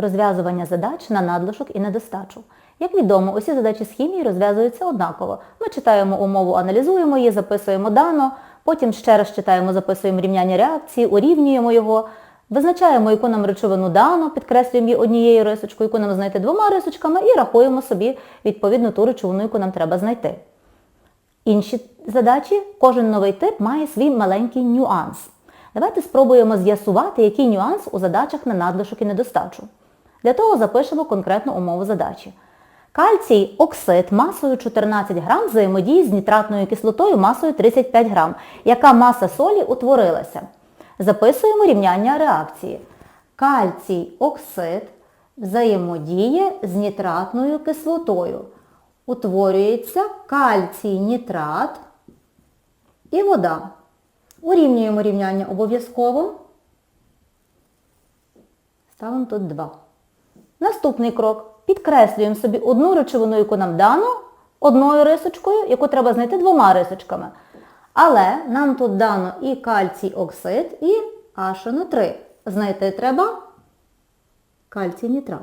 Розв'язування задач на надлишок і недостачу. Як відомо, усі задачі з хімії розв'язуються однаково. Ми читаємо умову, аналізуємо її, записуємо дано, потім ще раз читаємо, записуємо рівняння реакції, урівнюємо його, визначаємо, яку нам речовину дано, підкреслюємо її однією рисочкою, яку нам знайти двома рисочками і рахуємо собі відповідно ту речовину, яку нам треба знайти. Інші задачі, кожен новий тип має свій маленький нюанс. Давайте спробуємо з'ясувати, який нюанс у задачах на надлишок і недостачу. Для того запишемо конкретну умову задачі. Кальцій оксид масою 14 грам взаємодіє з нітратною кислотою масою 35 грам. Яка маса солі утворилася? Записуємо рівняння реакції. Кальцій оксид взаємодіє з нітратною кислотою. Утворюється кальцій нітрат і вода. Урівнюємо рівняння обов'язково. Ставимо тут 2. Наступний крок. Підкреслюємо собі одну речовину, яку нам дано, одною рисочкою, яку треба знайти двома рисочками. Але нам тут дано і кальцій оксид, і HNO3. Знайти треба кальцій нітрат.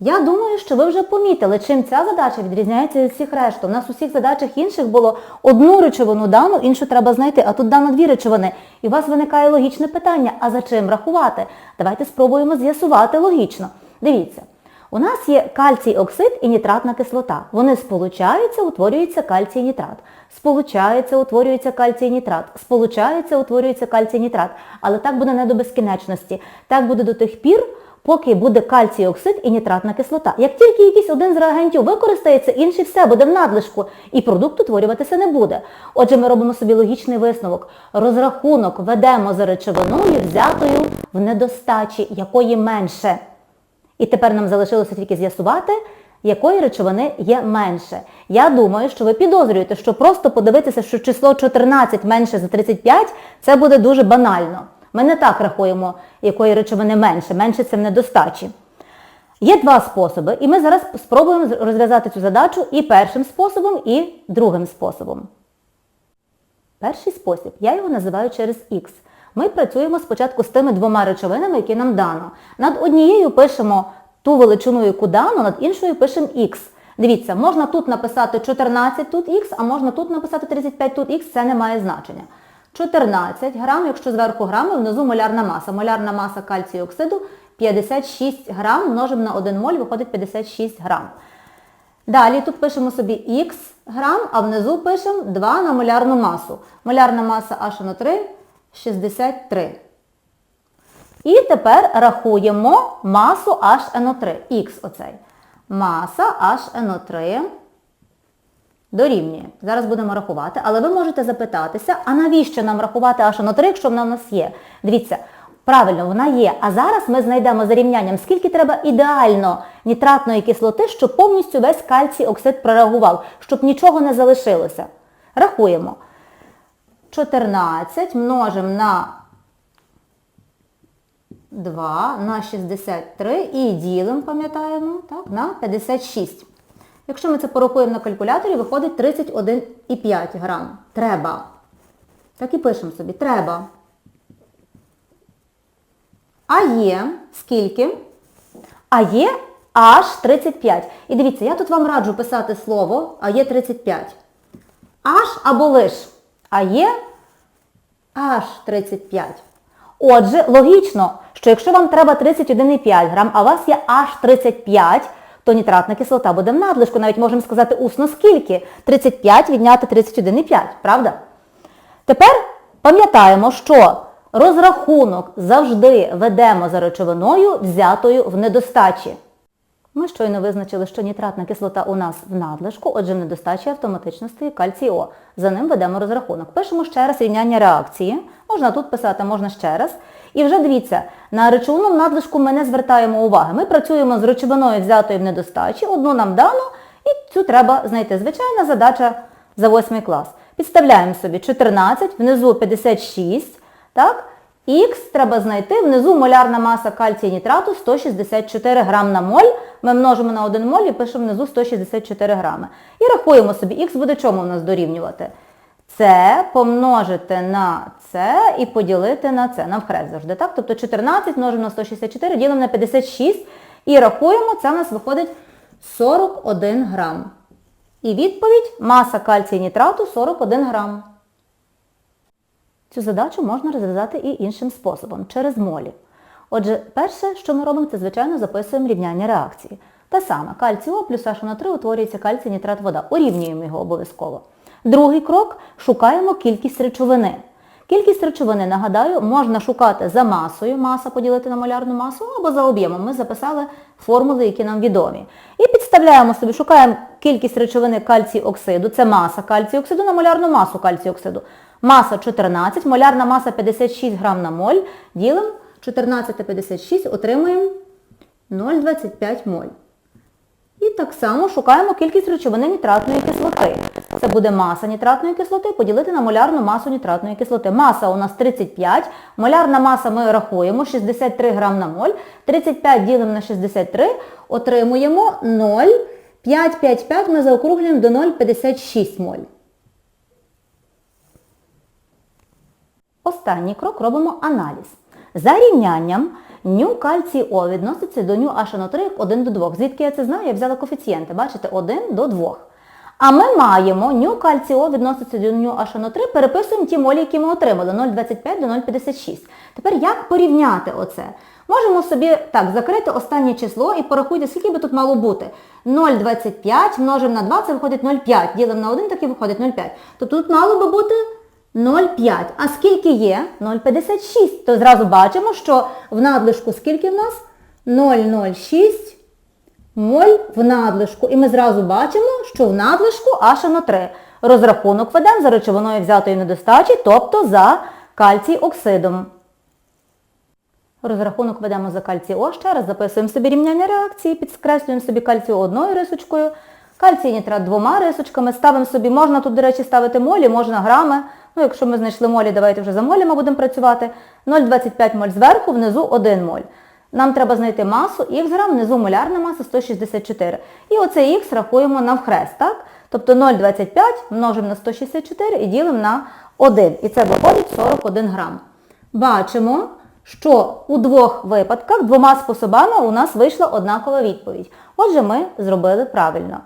Я думаю, що ви вже помітили, чим ця задача відрізняється від всіх решту. У нас у всіх задачах інших було одну речовину дану, іншу треба знайти, а тут дано дві речовини. І у вас виникає логічне питання, а за чим рахувати? Давайте спробуємо з'ясувати логічно. Дивіться, у нас є кальцій оксид і нітратна кислота. Вони сполучаються, утворюється кальцій нітрат. Сполучаються, утворюється кальцій нітрат. Сполучаються, утворюється кальцій нітрат. Але так буде не до безкінечності. Так буде до тих пір, поки буде кальцій оксид і нітратна кислота. Як тільки якийсь один з реагентів використається, інший все буде в надлишку і продукт утворюватися не буде. Отже, ми робимо собі логічний висновок. Розрахунок ведемо за речовиною, взятою в недостачі, якої менше. І тепер нам залишилося тільки з'ясувати, якої речовини є менше. Я думаю, що ви підозрюєте, що просто подивитися, що число 14 менше за 35, це буде дуже банально. Ми не так рахуємо, якої речовини менше. Менше це в недостачі. Є два способи, і ми зараз спробуємо розв'язати цю задачу і першим способом, і другим способом. Перший спосіб, я його називаю через Х. Ми працюємо спочатку з тими двома речовинами, які нам дано. Над однією пишемо ту величину, яку дано, над іншою пишемо Х. Дивіться, можна тут написати 14, тут Х, а можна тут написати 35, тут Х, це не має значення. 14 грам, якщо зверху грами, внизу молярна маса. Молярна маса кальцію оксиду 56 грам, множимо на 1 моль, виходить 56 грам. Далі тут пишемо собі х грам, а внизу пишемо 2 на молярну масу. Молярна маса HNO3 63. І тепер рахуємо масу HNO3. Х оцей. Маса HNO3 дорівнює. Зараз будемо рахувати, але ви можете запитатися, а навіщо нам рахувати HNO3, якщо вона в нас є? Дивіться, правильно, вона є. А зараз ми знайдемо за рівнянням, скільки треба ідеально нітратної кислоти, щоб повністю весь кальцій оксид прореагував, щоб нічого не залишилося. Рахуємо. 14 множимо на 2 на 63 і ділимо, пам'ятаємо, так, на 56. Якщо ми це порахуємо на калькуляторі, виходить 31,5 грам. Треба. Так і пишемо собі. Треба. А є скільки? А є аж 35. І дивіться, я тут вам раджу писати слово, а є 35. Аж або лиш. А є аж 35. Отже, логічно, що якщо вам треба 31,5 грам, а у вас є аж 35, то нітратна кислота буде в надлишку. Навіть можемо сказати усно скільки. 35 відняти 31,5, правда? Тепер пам'ятаємо, що розрахунок завжди ведемо за речовиною, взятою в недостачі. Ми щойно визначили, що нітратна кислота у нас в надлишку, отже в недостачі автоматично стоїть О. За ним ведемо розрахунок. Пишемо ще раз рівняння реакції. Можна тут писати, можна ще раз. І вже дивіться, на речовину в надлишку ми не звертаємо уваги. Ми працюємо з речовиною, взятою в недостачі, одну нам дано, і цю треба знайти. Звичайна задача за 8 клас. Підставляємо собі 14, внизу 56, так? Х треба знайти, внизу молярна маса кальцію нітрату 164 грам на моль. Ми множимо на 1 моль і пишемо внизу 164 грами. І рахуємо собі, х буде чому в нас дорівнювати? Це помножити на це і поділити на це, навхрест завжди, так? Тобто 14 множимо на 164, ділимо на 56 І рахуємо, це у нас виходить 41 грам. І відповідь маса кальцію нітрату 41 грам. Цю задачу можна розв'язати і іншим способом, через молі. Отже, перше, що ми робимо, це, звичайно, записуємо рівняння реакції. Те саме, кальцій О плюс HNO3 утворюється кальцій нітрат вода. Урівнюємо його обов'язково. Другий крок – шукаємо кількість речовини. Кількість речовини, нагадаю, можна шукати за масою, маса поділити на молярну масу, або за об'ємом. Ми записали формули, які нам відомі. І підставляємо собі, шукаємо кількість речовини кальцій оксиду, це маса кальцію оксиду на молярну масу кальцію оксиду. Маса 14, молярна маса 56 грам на моль, ділимо 14 на 56, отримуємо 0,25 моль. І так само шукаємо кількість речовини нітратної кислоти. Це буде маса нітратної кислоти поділити на молярну масу нітратної кислоти. Маса у нас 35, молярна маса ми рахуємо 63 грам на моль. 35 ділимо на 63, отримуємо 0,555 ми заокруглюємо до 0,56 моль. Останній крок робимо аналіз. За рівнянням ню кальцій О відноситься до ню HNO3 як 1 до 2. Звідки я це знаю? Я взяла коефіцієнти, бачите, 1 до 2. А ми маємо ню кальцій О відноситься до ню HNO3, переписуємо ті молі, які ми отримали, 0,25 до 0,56. Тепер як порівняти оце? Можемо собі так закрити останнє число і порахуйте, скільки би тут мало бути. 0,25 множимо на 2, це виходить 0,5. Ділимо на 1, так і виходить 0,5. Тобто тут мало би бути 0,5. А скільки є? 0,56. То зразу бачимо, що в надлишку скільки в нас? 0,06 моль в надлишку. І ми зразу бачимо, що в надлишку HNO3. Розрахунок ведемо за речовиною взятої недостачі, тобто за кальцій оксидом. Розрахунок ведемо за кальцій О. Ще раз записуємо собі рівняння реакції, підкреслюємо собі кальцію одною рисочкою, кальцій нітрат двома рисочками, ставимо собі, можна тут, до речі, ставити молі, можна грами. Ну, якщо ми знайшли молі, давайте вже за молями будемо працювати. 0,25 моль зверху, внизу 1 моль. Нам треба знайти масу х внизу молярна маса 164. І оцей х рахуємо навхрест, так? Тобто 0,25 множимо на 164 і ділимо на 1. І це виходить 41 грам. Бачимо, що у двох випадках двома способами у нас вийшла однакова відповідь. Отже, ми зробили правильно.